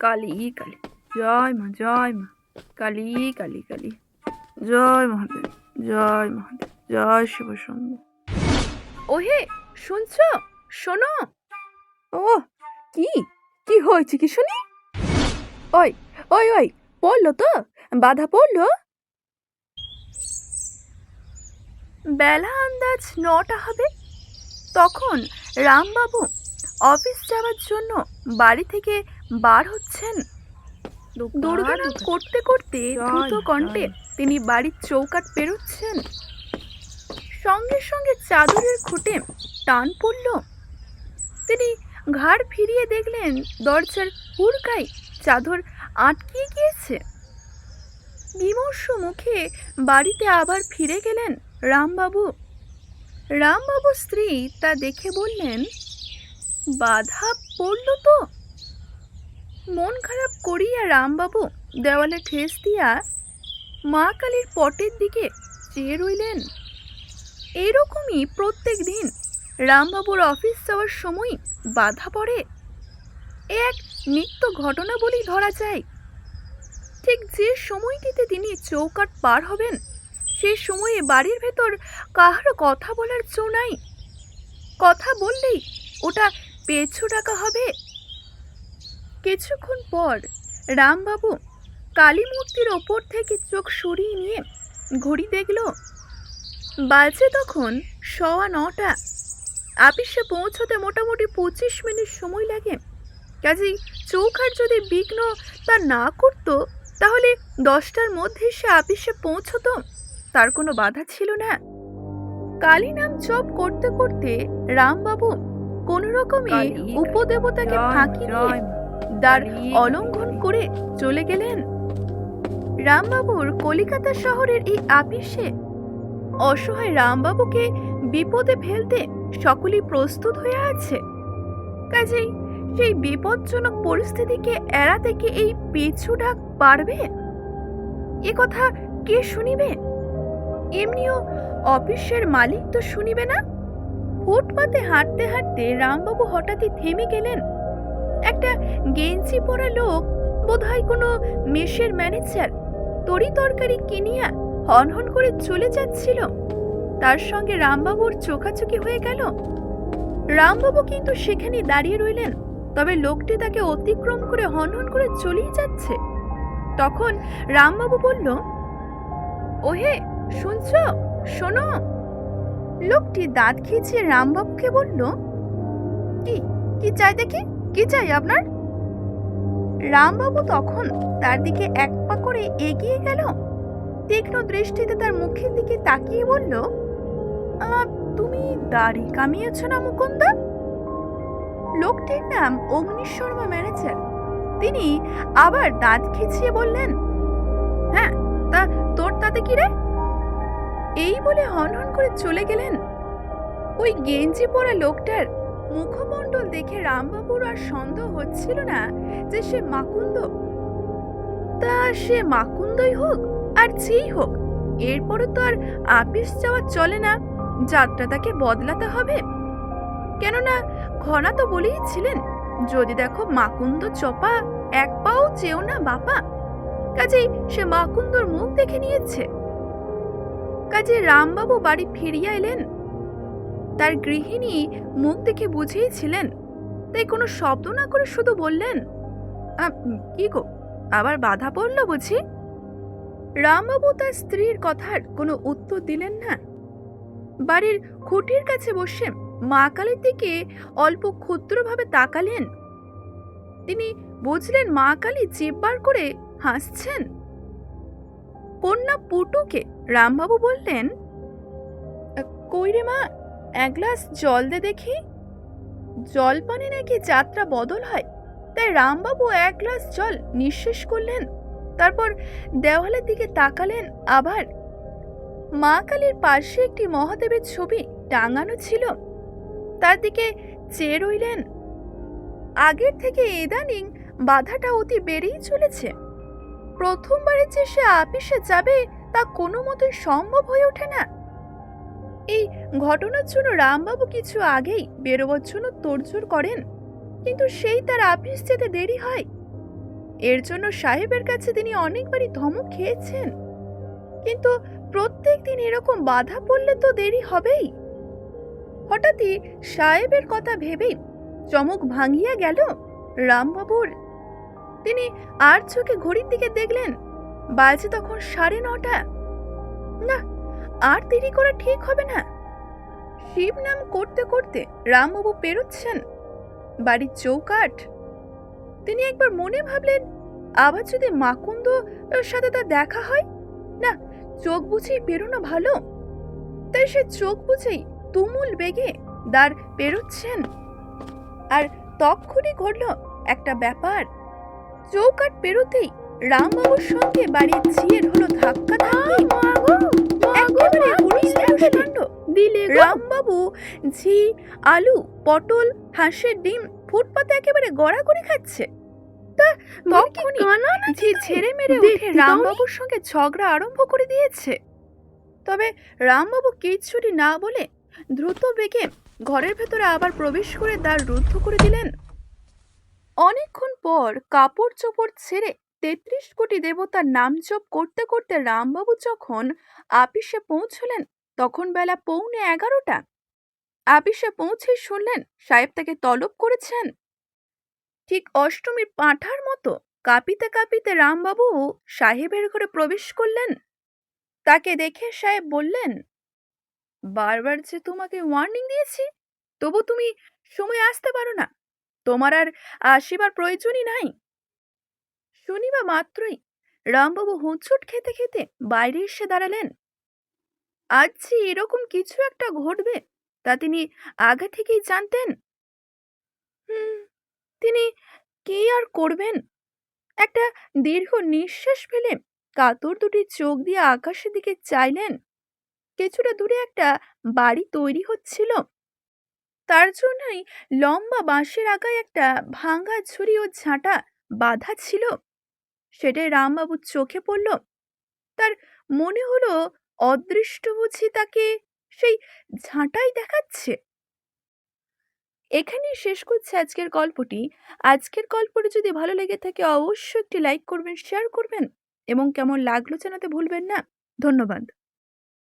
কালী কালী জয় মা জয় মা কালী কালী কালী জয় মহাদেব জয় মহাদেব জয় শিব শম্ভু ওহে শুনছ? শোনো। ও কি? কি হয়েছে কি শুনি? ওই ওই ওই পড়ল তো? বাধা পড়ল? বেলা আন্দাজ নটা হবে। তখন রামবাবু অফিস যাওয়ার জন্য বাড়ি থেকে বার হচ্ছেন। দৌড়দৌড়ি করতে করতে দ্রুত কণ্ঠে তিনি বাড়ির চৌকাট পেরোচ্ছেন। সঙ্গে সঙ্গে চাদরের খুঁটে টান পড়ল। তিনি ঘাড় ফিরিয়ে দেখলেন দরজার হুড়কাই চাদর আটকে গিয়েছে। বিমর্ষ মুখে বাড়িতে আবার ফিরে গেলেন রামবাবু। রামবাবু স্ত্রী তা দেখে বললেন বাধা পড়ল তো। মন খারাপ করিয়া রামবাবু দেওয়ালে ঠেস দিয়া মা কালীর পটের দিকে চেয়ে রইলেন। এরকমই প্রত্যেক দিন রামবাবুর অফিস যাওয়ার সময় বাধা পড়ে। এক নিত্য ঘটনা বলেই ধরা যায়। ঠিক যে সময়টিতে তিনি চৌকাট পার হবেন, সে সময়ে বাড়ির ভেতর কাহারও কথা বলার জো নাই। কথা বললেই ওটা পেছু ডাকা হবে? কিছুক্ষণ পর রামবাবু কালী মূর্তির ওপর থেকে চোখ সরিয়ে নিয়ে ঘড়ি দেখল, বাজে তখন সওয়া নটা। আপিসে পৌঁছতে মোটামুটি পঁচিশ মিনিট সময় লাগে। কাজেই চৌখার যদি বিঘ্ন তা না করতো, তাহলে দশটার মধ্যে সে আপিসে পৌঁছতো, তার কোনো বাধা ছিল না। কালী নাম জপ করতে করতে রামবাবু কোন রকমে উপদেবতাকে ফাঁকি দিয়ে দ্বার অলঙ্ঘন করে চলে গেলেন। রামবাবুর কলিকাতা শহরের এই আপিসে অসহায় রামবাবুকে বিপদে ফেলতে সকলেই প্রস্তুত হয়ে আছে। কাজেই সেই বিপজ্জনক পরিস্থিতিকে এড়াতে কি এই পিছু ডাক পারবে? এ কথা কে শুনিবে? এমনিও অফিসের মালিক তো শুনিবে না? ফুটপাতে হাঁটতে হাঁটতে রামবাবু হঠাৎই থেমে গেলেন। একটা গেঞ্জি পরা লোক, বোধহয় কোনো মেসের ম্যানেজার, তরি তরকারি কিনিয়া হনহন করে চলে যাচ্ছিল। তার সঙ্গে রামবাবুর চোখাচোখি হয়ে গেল। রামবাবু কিন্তু সেখানে দাঁড়িয়ে রইলেন, তবে লোকটি তাকে অতিক্রম করে হনহন করে চলেই যাচ্ছে। তখন রামবাবু বলল, ওহে, শুনছ? শোনো লোকটি দাঁত খিচিয়ে রামবাবুকে বলল, কি কি চাই দেখি? কি চাই আপনার? রামবাবু তখন তার দিকে এক পা করে এগিয়ে গেল। তীক্ষ্ণ দৃষ্টিতে তার মুখের দিকে তাকিয়ে বলল তুমি দাড়ি কামিয়েছ না, মুকুন্দা? লোকটির নাম অগ্নি শর্মা ম্যানেজার তিনি আবার দাঁত খিচিয়ে বললেন হ্যাঁ তা তোর তাতে কি রে? এই বলে হনহন করে চলে গেলেন। ওই গেঞ্জি পরা লোকটার মুখমণ্ডল দেখে রামবাবুর আর সন্দেহ হচ্ছিল না যে সে মাকুন্দ। তা সে মাকুন্দই হোক আর যেই হোক, এরপরও তো আর আপিস যাওয়া চলে না, যাত্রা তাকে বদলাতে হবে। কেননা ঘনা তো বলেই ছিলেন, যদি দেখো মাকুন্দ চপা, এক পাও চেও না বাপা। কাজেই সে মাকুন্দর মুখ দেখে নিয়েছে। কাজে রামবাবু বাড়ি ফিরিয়া এলেন। তার গৃহিণী মুখ দেখে বুঝিয়েছিলেন তাই কোনো শব্দ না করে শুধু বললেন কি গো, আবার বাধা পড়ল বুঝি? রামবাবু তার স্ত্রীর কথার কোনো উত্তর দিলেন না। বাড়ির খুঁটির কাছে বসে মা কালীর দিকে অল্প ক্ষুদ্রভাবে তাকালেন। তিনি বুঝলেন মা কালী চেপবার করে হাসছেন। কন্যা পুটুকে রামবাবু বললেন কইরে মা, এক গ্লাস জল দে দেখি। জল পানি নাকি যাত্রা বদল হয়, তাই রামবাবু এক গ্লাস জল নিঃশেষ করলেন, তারপর দেওয়ালের দিকে তাকালেন আবার। মা কালীর পাশে একটি মহাদেবের ছবি টাঙানো ছিল, তার দিকে চেয়ে রইলেন, আগের থেকে ইদানিং বাধাটা অতি বেড়েই চলেছে। প্রথমবারে যে সে আপিসে যাবে, তা কোনো মতোই সম্ভব হয়ে ওঠে না। এই ঘটনার জন্য রামবাবু কিছু আগেই বেরোবার জন্য তোড়জোড় করেন, কিন্তু সেই তার আপিস যেতে দেরি হয়। এর জন্য সাহেবের কাছে তিনি অনেকবারই ধমক খেয়েছেন। কিন্তু প্রত্যেক দিন এরকম বাধা পড়লে তো দেরি হবেই। হঠাৎই সাহেবের কথা ভেবেই চমক ভাঙিয়া গেল রামবাবুর তিনি আর চোখে ঘড়ির দিকে দেখলেন, বাজে তখন সাড়ে নটা। না, আর দেরি করা ঠিক হবে না। শিব নাম করতে করতে রামবাবু পেরোচ্ছেন, বাড়ির চৌকাঠ। তিনি একবার মনে ভাবলেন, আবার যদি মাকুন্দ সাথে তার দেখা হয়? না, চোখ বুঝেই বেরোনো ভালো। তাই সে চোখ বুঝেই তুমুল বেগে দ্বার পেরোচ্ছেন। আর তক্ষুনি ঘটল একটা ব্যাপার। চৌকাট পেরোতেই রামবাবুর সঙ্গে বাড়ির ঝিয়ের হলো ধাক্কা একেবারে হুড়োস্থুলুস কাণ্ড। রামবাবু ঝি আলু পটল হাঁসের ডিম ফুটপাতে একেবারে গড়া গড়াগড়ি খাচ্ছে। ঝি ঝেড়ে মেরে উঠে রামবাবুর সঙ্গে ঝগড়া আরম্ভ করে দিয়েছে। তবে রামবাবু কিচ্ছুটি না বলে দ্রুত বেগে ঘরের ভেতরে আবার প্রবেশ করে দ্বার রুদ্ধ করে দিলেন। অনেকক্ষণ পর কাপড় চোপড় ছেড়ে তেত্রিশ কোটি দেবতার নাম জপ করতে করতে রামবাবু যখন আপিসে পৌঁছলেন, তখন বেলা পৌনে এগারোটা। আপিসে পৌঁছে শুনলেন সাহেব তাকে তলব করেছেন। ঠিক অষ্টমীর পাঁঠার মতো কাঁপিতে কাঁপিতে রামবাবু সাহেবের ঘরে প্রবেশ করলেন। তাকে দেখে সাহেব বললেন, বারবার যে তোমাকে ওয়ার্নিং দিয়েছি, তবু তুমি সময় আসতে পারো না। তোমার আর আসিবার প্রয়োজনই নাই। শুনিবা মাত্রই রামবাবু হুঁচুট খেতে খেতে বাইরে এসে দাঁড়ালেন। আজ যে এরকম কিছু একটা ঘটবে তা তিনি আগে থেকেই জানতেন। হুম, তিনি কি আর করবেন? একটা দীর্ঘ নিঃশ্বাস ফেলে কাতর দুটি চোখ দিয়ে আকাশের দিকে চাইলেন। কিছুটা দূরে একটা বাড়ি তৈরি হচ্ছিল। তার জন্যই লম্বা বাঁশের আগায় একটা ভাঙ্গা ঝুড়ি ও ঝাঁটা বাঁধা ছিল। সেটাই রামবাবুর চোখে পড়ল। তার মনে হলো অদৃষ্ট বুঝি তাকে সেই ঝাঁটাই দেখাচ্ছে। এখানেই শেষ করছে আজকের গল্পটি। আজকের গল্পটি যদি ভালো লেগে থাকে অবশ্যই একটি লাইক করবেন, শেয়ার করবেন এবং কেমন লাগল জানাতে ভুলবেন না। ধন্যবাদ।